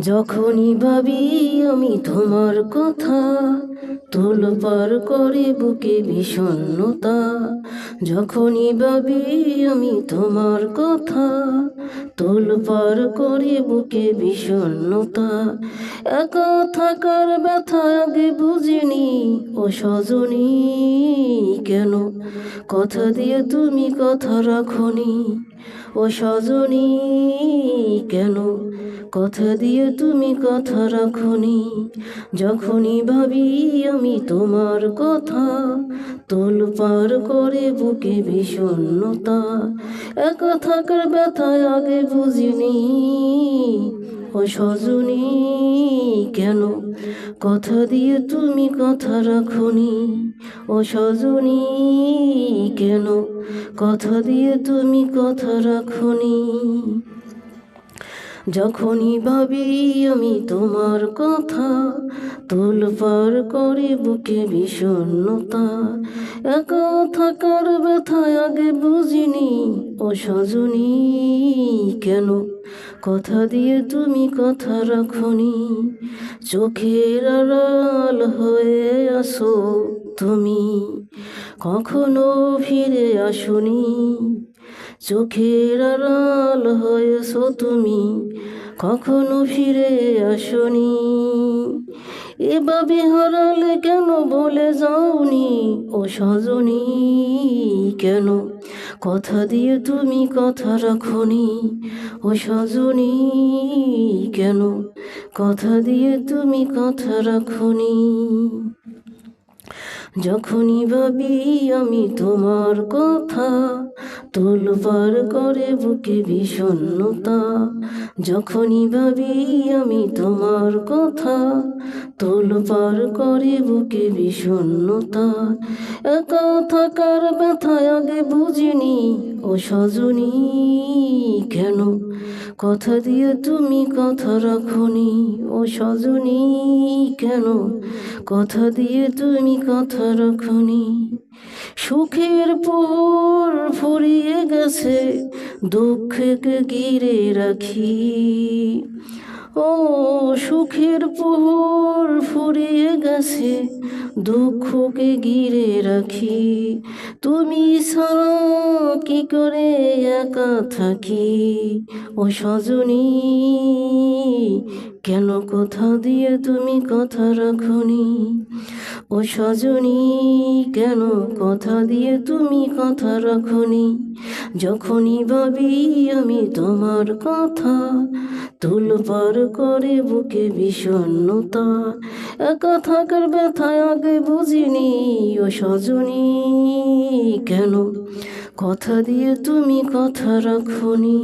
যখনই ভাবি আমি তোমার কথা তোল পার করে বুকে বিষণ্ণতা। যখনই ভাবি আমি তোমার কথা তোল পার করে বুকে বিষণ্ণতা। একা থাকার ব্যথা আগে বুঝিনি, ও সজনী কেন? কথা দিয়ে তুমি কথা রাখনি, ও সজনী কেন? কথা দিয়ে তুমি কথা রাখনি। যখনই ভাবি আমি তোমার কথা তোল পার করে বুকে বিষণ্ণতা। একা থাকার ব্যথা আগে বুঝিনি, ও সজনী কেন? কথা দিয়ে তুমি কথা রাখনি, ও সজনী কেন? কথা দিয়ে তুমি কথা রাখনি। যখনই ভাবি আমি তোমার কথা, তোল পার করে বুকে বিষণ্ণতা। একা থাকার ব্যথা আগে বুঝিনি, ও সজনী কেন? কথা দিয়ে তুমি কথা রাখনি, চোখের আড়াল হয়ে আসো তুমি। কখনো ফিরে আসনি। চোখের আড়াল হয়েছো তুমি, কখনো ফিরে আসনি। এভাবে হারালে কেন বলে যাওনি? ও সজনী, কেন? কথা দিয়ে তুমি কথা রাখনি। ও সজনী, কেন? কথা দিয়ে তুমি কথা রাখনি। যখনই ভাবি আমি তোমার কথা তোলবার করে বুকে বিষণ্ণতা, যখনই ভাবি আমি তোমার কথা, তোলবার করে বুকে বিষণ্ণতা, একা থাকার ব্যথা আগে বুঝিনি, ও সজনী কেন? কথা দিয়ে তুমি কথা রাখনি, ও সজনী কেন? কথা দিয়ে তুমি কথা রাখনি সুখের পোহর ফুরিয়ে গেছে, দুঃখকে ঘিরে রাখি। ও সুখের পোহর ফুরিয়ে গেছে, দুঃখকে ঘিরে রাখি। তুমি কি করে একা থাকি? ও সজনী কেন কথা দিয়ে তুমি কথা রাখনি? ও সজনী, কেন কথা দিয়ে তুমি কথা রাখনি? যখনই ভাবি আমি তোমার কথা, তুল পার করে বুকে বিষণ্ণতা। একা থাকার ব্যথা আগে বুঝিনি ও সজনী, কেন কথা দিয়ে তুমি কথা রাখনি?